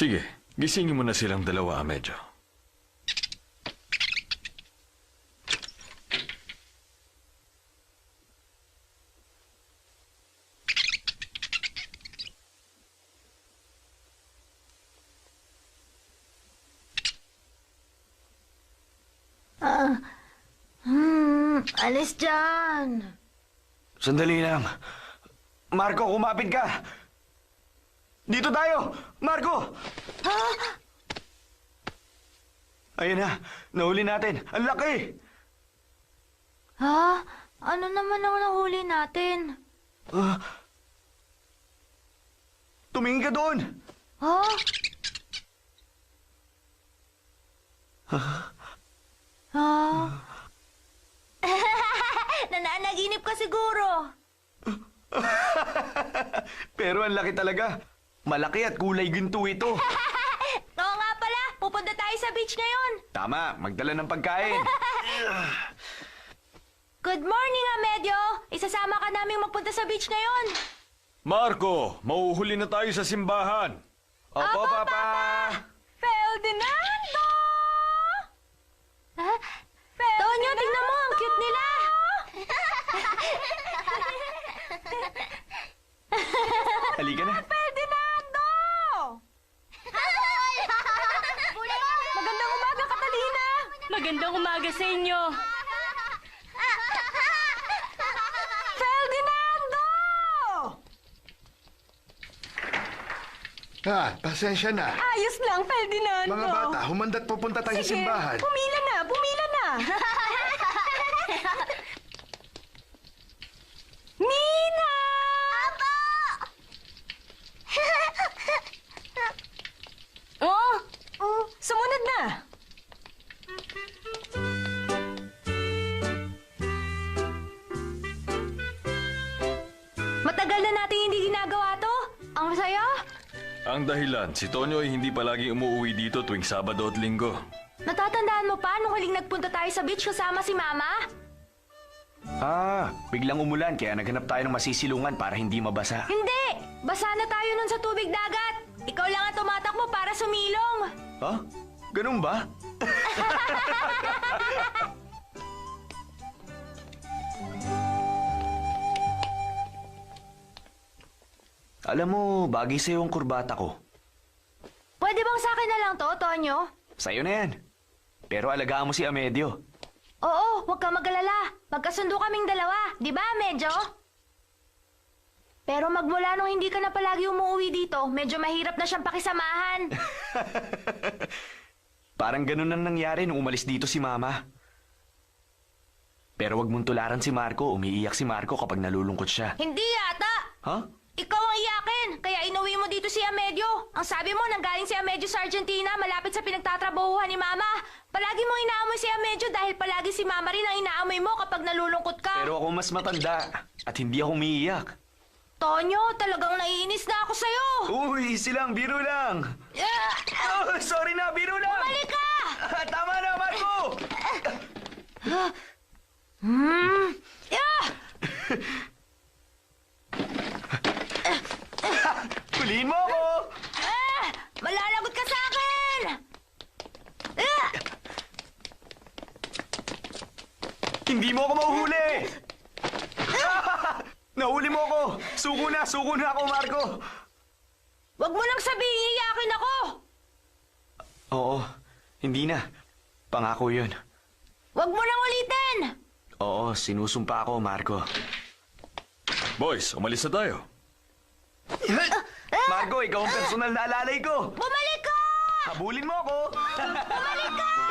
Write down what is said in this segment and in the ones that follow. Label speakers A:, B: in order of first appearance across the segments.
A: Sige, gisingin mo na silang dalawa, medyo.
B: Hmm, alis dyan.
C: Sandali lang. Marco, kumapit ka! Dito tayo! Marco! Ayan na, nahuli natin. Ang laki!
B: Ha? Ano naman ang nahuli natin?
C: Ah. tumingin ka doon!
B: Ha? Ha? Nananaginip ka siguro.
C: Pero ang laki talaga. Malaki at kulay ginto ito.
B: Oo nga pala, pupunta tayo sa beach ngayon.
C: Tama, magdala ng pagkain.
B: Good morning, Amedyo. Isasama ka namin magpunta sa beach ngayon.
A: Marco, mauhuli na tayo sa simbahan.
C: Opo, Papa!
B: Ferdinando! Ha? Tonyo, tingnan mo, ang cute nila.
C: Halika na.
B: Ferdinando! Magandang umaga, Catalina!
D: Magandang umaga sa inyo.
B: Ferdinando!
E: Ah, pasensya na.
B: Ayos lang, Ferdinando.
E: Mga bata, humandat pupunta tayo sa simbahan.
B: Pumila na, pumila na. Ang
A: dahilan, si Tonyo ay hindi palagi umuwi dito tuwing Sabado at Linggo.
B: Natatandaan mo pa nung huling nagpunta tayo sa beach kasama si Mama?
C: Ah, biglang umulan kaya naghanap tayo ng masisilungan para hindi mabasa.
B: Hindi! Basa na tayo nun sa tubig dagat. Ikaw lang ang tumatakbo para sumilong.
C: Ha? Ganun ba? Alam mo, bagay sa'yo ang kurbata ko.
B: Pwede bang sa akin na lang to, Tonyo?
C: Sa'yo na yan. Pero alagaan mo si Amedio.
B: Oo, huwag ka mag-alala. Magkasundo kaming dalawa. Di ba, medyo? Pero magmula nung hindi ka na palagi umuwi dito, medyo mahirap na siyang pakisamahan.
C: Parang ganun ang nangyari nung umalis dito si Mama. Pero wag mong tularan si Marco. Umiiyak si Marco kapag nalulungkot siya.
B: hindi yata!
C: Ha?
B: Ikaw ang iyakin, kaya inuwi mo dito si Amedyo. Ang sabi mo, nanggaling si Amedyo sa Argentina, malapit sa pinagtatrabahuhan ni Mama. Palagi mo inaamoy si Amedyo dahil palagi si Mama rin ang inaamoy mo kapag nalulungkot ka.
C: Pero ako mas matanda at hindi ako umiiyak.
B: Tonyo, talagang naiinis na ako sa'yo.
C: Uy, easy lang, biro lang.
B: Ah,
C: Oh, sorry na, biro lang.
B: Balik ka!
C: Tama na, Marco!
B: Hmm. Yeah!
C: Huliin mo ako!
B: Ah! Malalagot ka sa akin! Ah!
C: Hindi mo ako mahuhuli! Nahuli mo ako! Suko na! Suko na ako, Marco!
B: Huwag mo nang sabihin iyakin ako!
C: Oo, hindi na. Pangako yun.
B: Huwag mo nang ulitin!
C: Oo, sinusumpa ako, Marco.
A: Boys, umalis na tayo.
C: Marco, ikaw ang personal na alalay ko!
B: Bumalik ka!
C: Habulin mo ako!
B: Bumalik ka!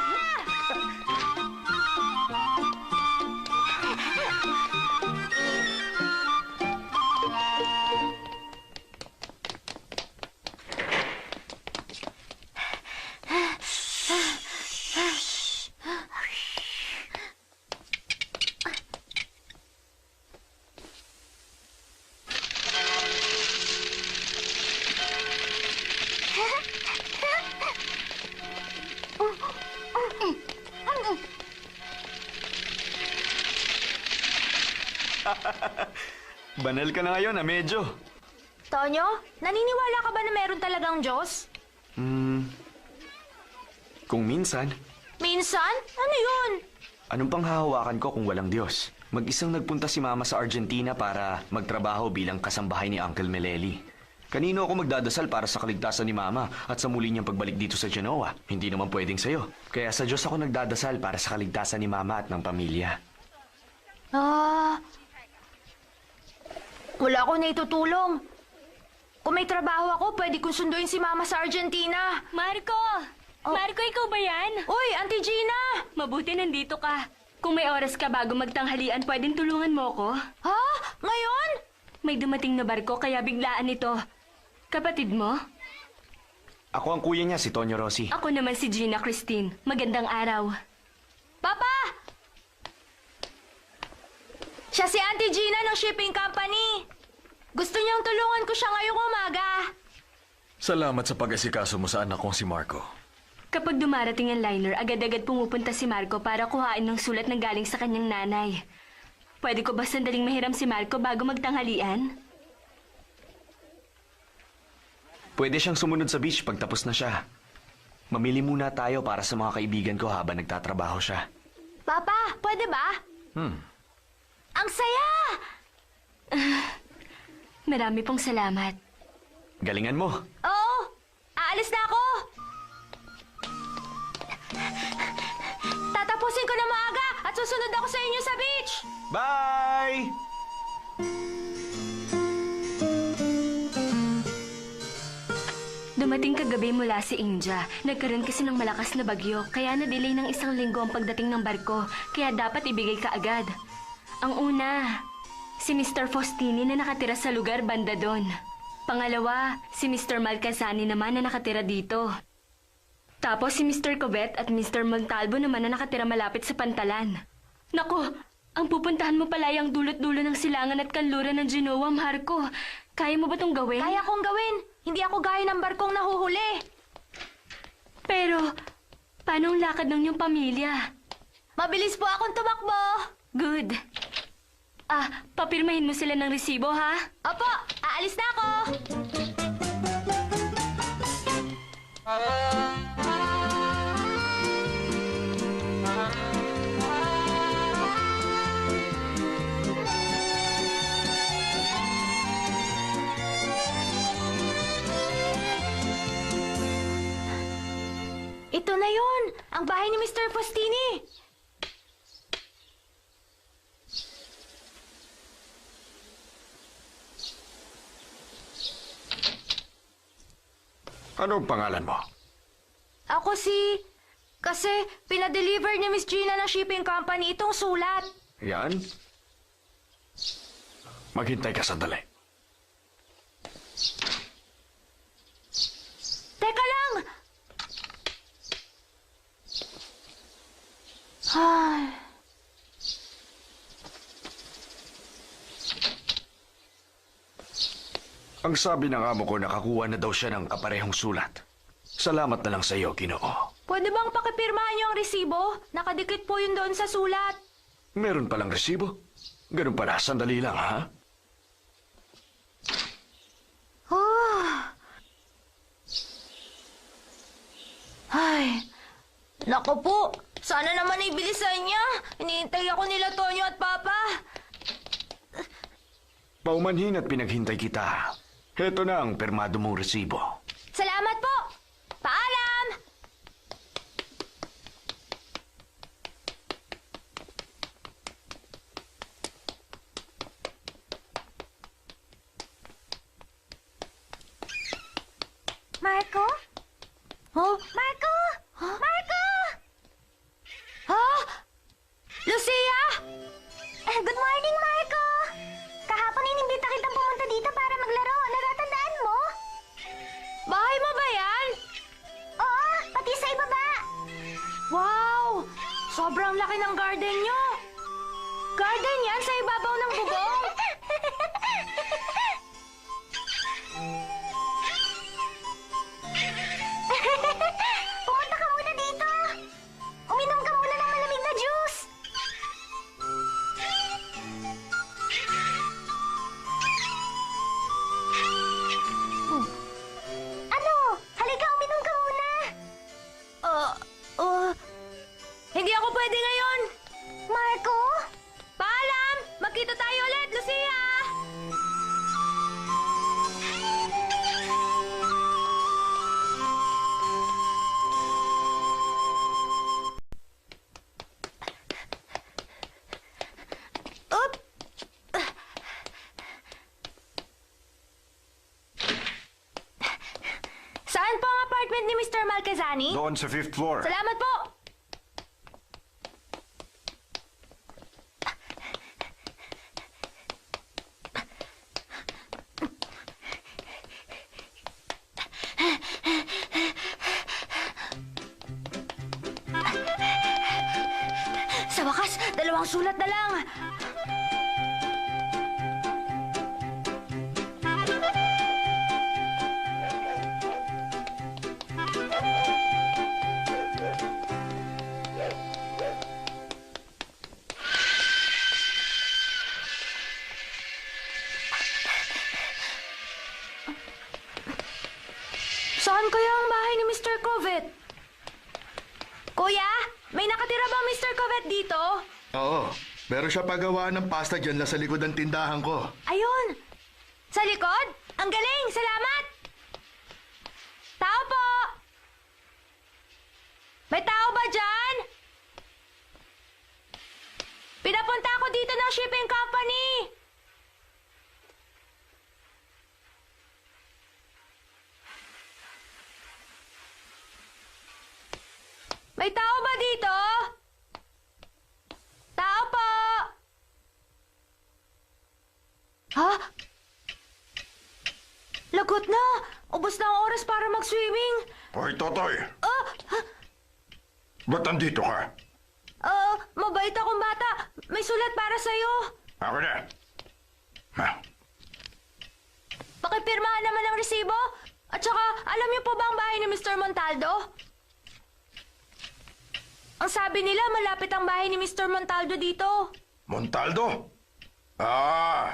C: Banal ka na ngayon, ah, medyo.
B: Tonyo, naniniwala ka ba na meron talagang Diyos?
C: Hmm... Kung minsan,
B: Minsan? Ano yun?
C: anong pang hahawakan ko kung walang Diyos? Mag-isang nagpunta si Mama sa Argentina para magtrabaho bilang kasambahay ni Uncle Meleli. Kanino ako magdadasal para sa kaligtasan ni Mama at sa muli niyang pagbalik dito sa Genoa? Hindi naman pwedeng sa'yo. Kaya sa Diyos ako nagdadasal para sa kaligtasan ni Mama at ng pamilya.
B: Ah... wala akong naitutulong. Kung may trabaho ako, pwede kong sunduin si Mama sa Argentina.
F: Marco!
B: Oh.
F: Marco, ikaw ba yan?
B: Uy, Auntie Gina!
F: Mabuti nandito ka. Kung may oras ka bago magtanghalian, pwedeng tulungan mo ko?
B: Ha? Ngayon?
F: May dumating na barko kaya biglaan ito. Kapatid mo?
C: Ako ang kuya niya, si Tonyo Rossi.
F: Ako naman si Gina Christine. Magandang araw.
B: Papa! Siya si Auntie Gina ng shipping company. Gusto niyang tulungan ko siya ngayong umaga.
A: Salamat sa pag-asikaso mo sa anak kong si Marco.
F: Kapag dumarating ang liner, agad-agad pumupunta si Marco para kuhain ng sulat na galing sa kanyang nanay. Pwede ko ba sandaling mahiram si Marco bago magtanghalian?
C: Pwede siyang sumunod sa beach pag tapos na siya. Mamili muna tayo para sa mga kaibigan ko habang nagtatrabaho siya.
B: Papa, pwede ba?
A: Hmm.
B: Ang saya!
F: Marami pong salamat.
C: Galingan mo.
B: Oo, aalis na ako. Tatapusin ko na maaga at susunod ako sa inyo sa beach.
C: Bye!
F: Dumating kagabi mula si India. Nagkaroon kasi ng malakas na bagyo, kaya na-delay ng isang linggo ang pagdating ng barko, kaya dapat ibigay ka agad. Ang una, si Mr. Faustini na nakatira sa lugar banda doon. Pangalawa, si Mr. Malcasani naman na nakatira dito. Tapos si Mr. Covet at Mr. Montalvo naman na nakatira malapit sa pantalan. Nako, ang pupuntahan mo pala ay ang dulot-dulo ng silangan at kanluran ng Genoa, Marco. Kaya mo ba tong gawin?
B: Kaya kong gawin. Hindi ako gaya ng barkong nahuhuli.
F: Pero, paano ang lakad ng iyong pamilya?
B: Mabilis po akong tumakbo.
F: Good. Ah, papirmahin mo sila ng resibo, ha?
B: Opo, aalis na ako. Ito na yon, ang bahay ni Mr. Faustini.
A: Anong pangalan mo?
B: Ako si... Kasi pinadeliver ni Miss Gina ng shipping company itong sulat.
A: Yan. Maghintay ka sandali.
B: Teka lang! Ay.
A: Ang sabi ng amo ko nakakuha na daw siya ng kaparehong sulat. Salamat na lang sa iyo, Ginoo.
B: Pwede bang pakipirmahan niyo ang resibo? Nakadikit po yun doon sa sulat.
C: Meron palang resibo. Ganun pala, sandali lang, ha?
B: Ay, nako po. Sana naman ay bilisan niya. Hinihintay ako nila Tonyo at Papa.
C: Paumanhin at pinaghintay kita. Heto na ang permado mong resibo.
B: Salamat po. Paalam!
D: Marco?
B: Oh,
D: Marco? Marco?
B: ha? Lucia!
D: Eh, good morning, Marco!
B: Sobrang laki ng garden nyo. Garden yan sa ibabaw ng bubong. pwede ngayon.
D: Marco?
B: Paalam! Magkita tayo ulit, Lucia! Up! Saan po ang apartment ni Mr. Malcazani?
E: Doon sa fifth floor.
B: Salamat po!
E: Siya pagawa ng pasta dyan lang sa likod ng tindahan ko.
B: Ayun! Sa likod? Ang galing! Salamat! Tao po! May tao ba dyan? Pinapunta ako dito ng shipping company! May tao ba dito? Tao po! Ha? Lagot na! Ubus na ang oras para mag-swimming!
E: Hoy, Totoy!
B: Ah!
E: Ba't nandito ka?
B: Ah, mabait akong bata. May sulat para sa'yo.
E: Ako na. Ha?
B: Pakipirmahan naman ang resibo. At saka, alam niyo po ba ang bahay ni Mr. Montaldo? Ang sabi nila, malapit ang bahay ni Mr. Montaldo dito.
E: Montaldo? Ah!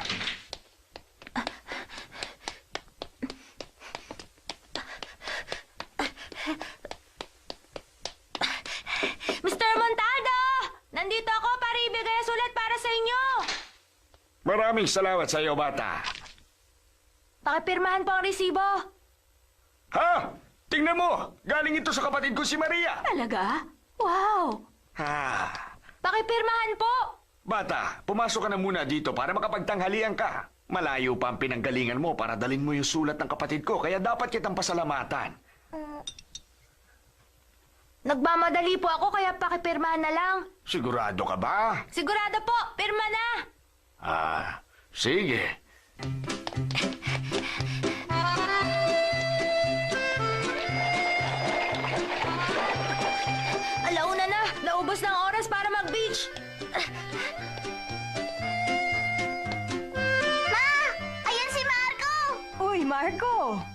B: Mr. Montaldo! Nandito ako para ibigay ang sulat para sa inyo.
C: Maraming salamat sa iyo, bata.
B: Pakipirmahan po ang resibo.
C: Ha? Tingnan mo! Galing ito sa kapatid ko si Maria.
F: Talaga?
B: Wow!
C: Ha?
B: Pakipirmahan po.
C: Bata, pumasok ka na muna dito para makapagtanghalian ka. Malayo pa ang pinanggalingan mo para dalin mo yung sulat ng kapatid ko, kaya dapat kitang pasalamatan.
B: Nagmamadali po ako kaya pakipirmahan na lang.
C: Sigurado ka ba?
B: Sigurado po, pirma na.
C: Ah, sige.
B: Alauna na, naubos na ang oras para mag-beach.
D: Ma! Ayan si Marco!
F: Uy, Marco!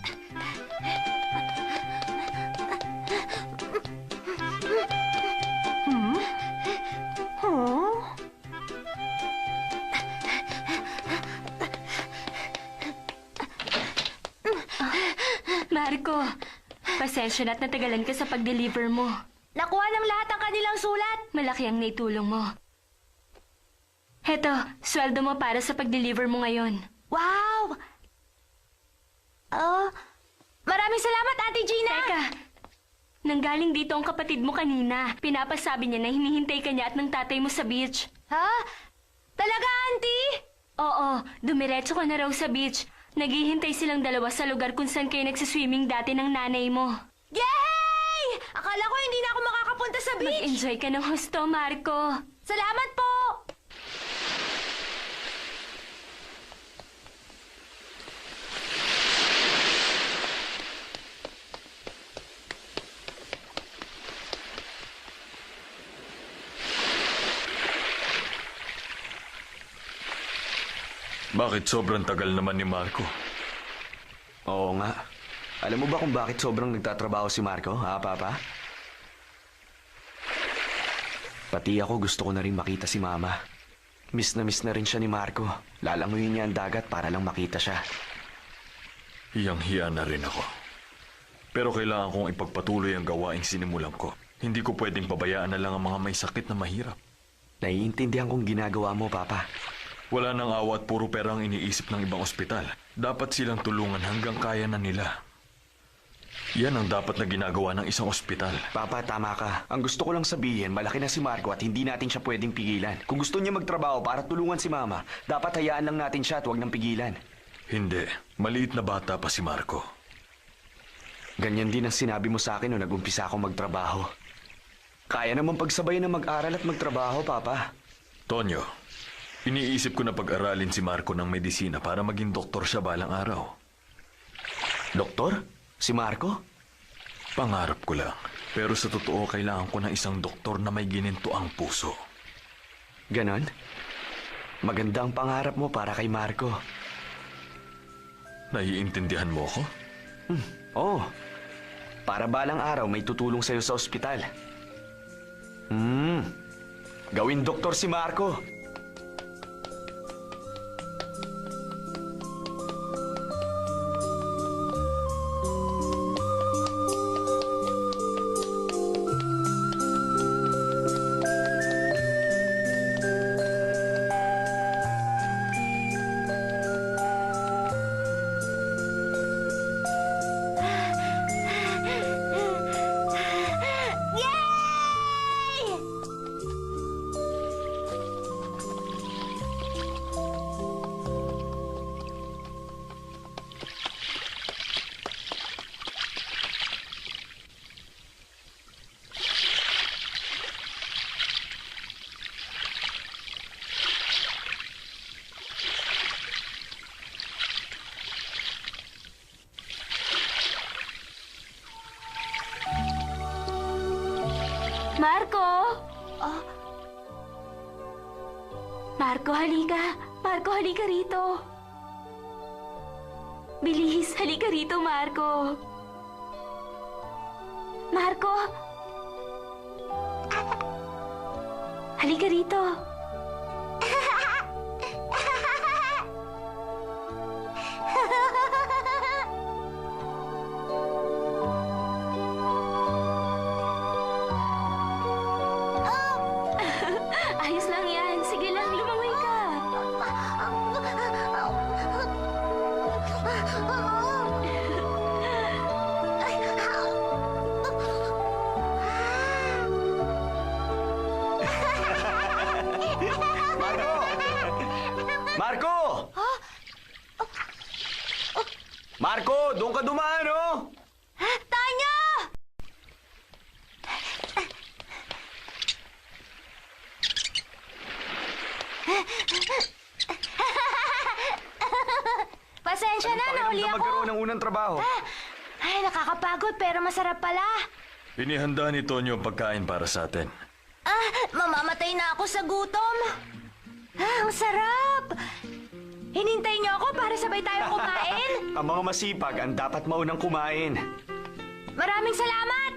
F: Pasensya na't natagalan ka sa pag-deliver mo.
B: Nakuha ng lahat ang kanilang sulat.
F: Malaki ang naitulong mo. Heto, sweldo mo para sa pag-deliver mo ngayon.
B: Wow! Oh, maraming salamat, Ate Gina!
F: Teka, nanggaling dito ang kapatid mo kanina. Pinapasabi niya na hinihintay ka niya at ng tatay mo sa beach.
B: Ha? Talaga, Auntie?
F: Oo, dumiretso ka na raw sa beach. Naghihintay silang dalawa sa lugar kung saan kayo nagsiswimming dati ng nanay mo.
B: Yay! Akala ko hindi na makakapunta sa beach.
F: Mag-enjoy ka ng husto, Marco.
B: Salamat po!
A: Bakit sobrang tagal naman ni Marco?
C: Oo nga. Alam mo ba kung bakit sobrang nagtatrabaho si Marco, ha, Papa? Pati ako gusto ko na rin makita si Mama. Miss na miss na rin siya ni Marco. Lalanguyin niya ang dagat para lang makita siya.
A: Hiyang-hiya na rin ako. Pero kailangan kong ipagpatuloy ang gawaing sinimulan ko. Hindi ko pwedeng pabayaan na lang ang mga may sakit na mahirap.
C: Naiintindihan kong ginagawa mo, Papa.
A: Wala nang awa at puro pera ang iniisip ng ibang ospital. Dapat silang tulungan hanggang kaya na nila. Yan ang dapat na ginagawa ng isang ospital.
C: Papa, tama ka. Ang gusto ko lang sabihin, malaki na si Marco at hindi natin siya pwedeng pigilan. Kung gusto niya magtrabaho para tulungan si Mama, dapat hayaan lang natin siya at huwag nang pigilan.
A: Hindi. Maliit na bata pa si Marco.
C: Ganyan din ang sinabi mo sa akin nung nag-umpisa akong magtrabaho. Kaya naman pagsabayan na mag-aral at magtrabaho, Papa.
A: Tonyo, iniisip ko na pag-aralin si Marco ng medisina para maging doktor siya balang araw.
C: Doktor? Si Marco?
A: Pangarap ko lang. Pero sa totoo, kailangan ko ng isang doktor na may gininto ang puso.
C: Ganon? Maganda ang pangarap mo para kay Marco.
A: Naiintindihan mo ko?
C: Oo. Para balang araw may tutulong sa'yo sa ospital. Hmm. Gawin doktor si Marco.
F: Halika rito. Bilis, halika rito, Marco. Marco! Halika rito. Ayos
B: nakakapagod pero masarap pala.
A: Inihanda ni Tonyo ang pagkain para sa atin.
B: Ah, mamamatay na ako sa gutom. Ah, ang sarap. Hinintay niyo ako para sabay tayo kumain.
C: Ang mga masipag ang dapat maunang kumain.
B: Maraming salamat.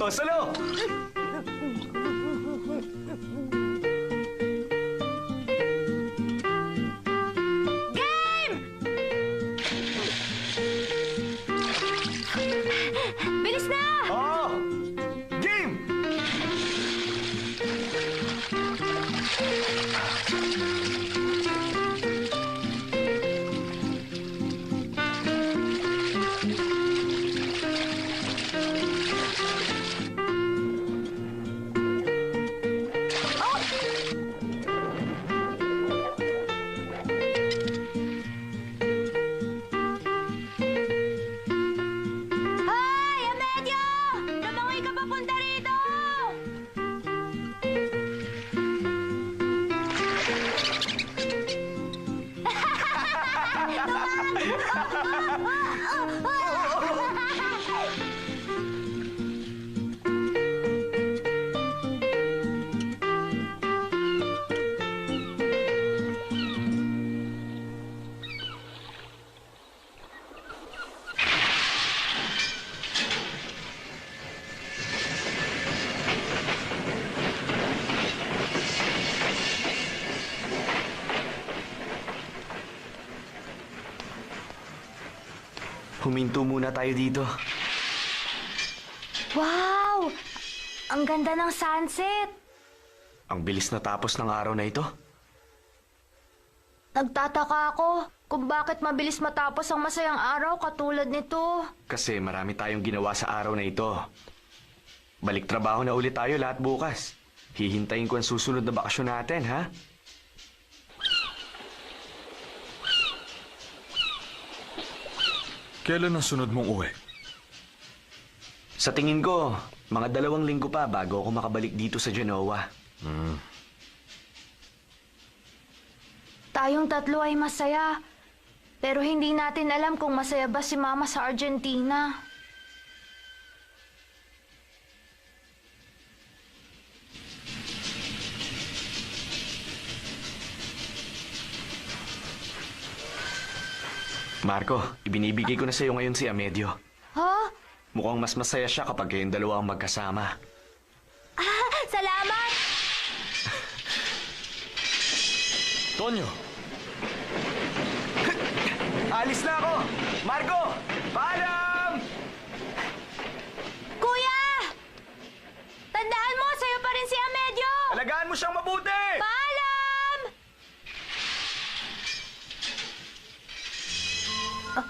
C: O, Huminto muna tayo dito.
B: Wow! Ang ganda ng sunset!
C: Ang bilis na tapos ng araw na ito.
B: Nagtataka ako kung bakit mabilis matapos ang masayang araw katulad nito.
C: Kasi marami tayong ginawa sa araw na ito. Balik trabaho na ulit tayo lahat bukas. Hihintayin ko ang susunod na bakasyon natin, ha?
A: Kailan ang sunod mong uwi?
C: Sa tingin ko, mga dalawang linggo pa bago ako makabalik dito sa Genoa.
B: Tayong tatlo ay masaya. Pero hindi natin alam kung masaya ba si Mama sa Argentina.
C: Marco, ibinibigay ko na sa iyo ngayon si Amedio.
B: Ha?
C: Mukhang mas masaya siya kapag kayong dalawa ang magkasama.
B: Ah, salamat!
A: Tonyo!
C: Alis na ako! Marco! Paalam!
B: Kuya! Tandaan mo, sa'yo pa rin si Amedyo!
C: Alagaan mo siyang mabuti!
B: Paalam! Ah,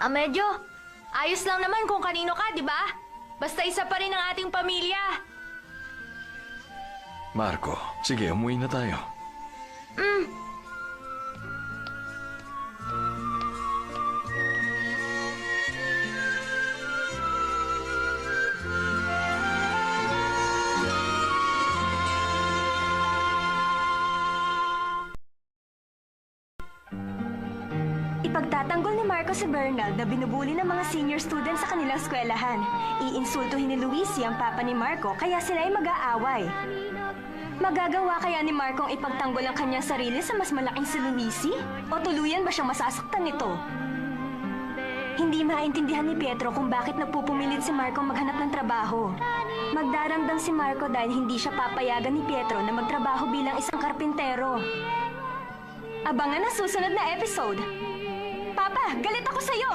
B: Amedyo, ayos lang naman kung kanino ka, di ba? Basta isa pa rin ang ating pamilya.
A: Marco, sige, umuwi na tayo.
G: Ipagtatanggol Bernald na binubuli ng mga senior students sa kanilang eskwelahan. Iinsultuhin ni Luisi ang papa ni Marco kaya sila ay mag-aaway. Magagawa kaya ni Marco ang ipagtanggol ang kanyang sarili sa mas malaking si Luisi? O tuluyan ba siyang masasaktan nito? Hindi maintindihan ni Pietro kung bakit nagpupumilit si Marco maghanap ng trabaho. Magdaramdam si Marco dahil hindi siya papayagan ni Pietro na magtrabaho bilang isang karpintero. Abangan ang susunod na episode. Papa, galit ako sa'yo!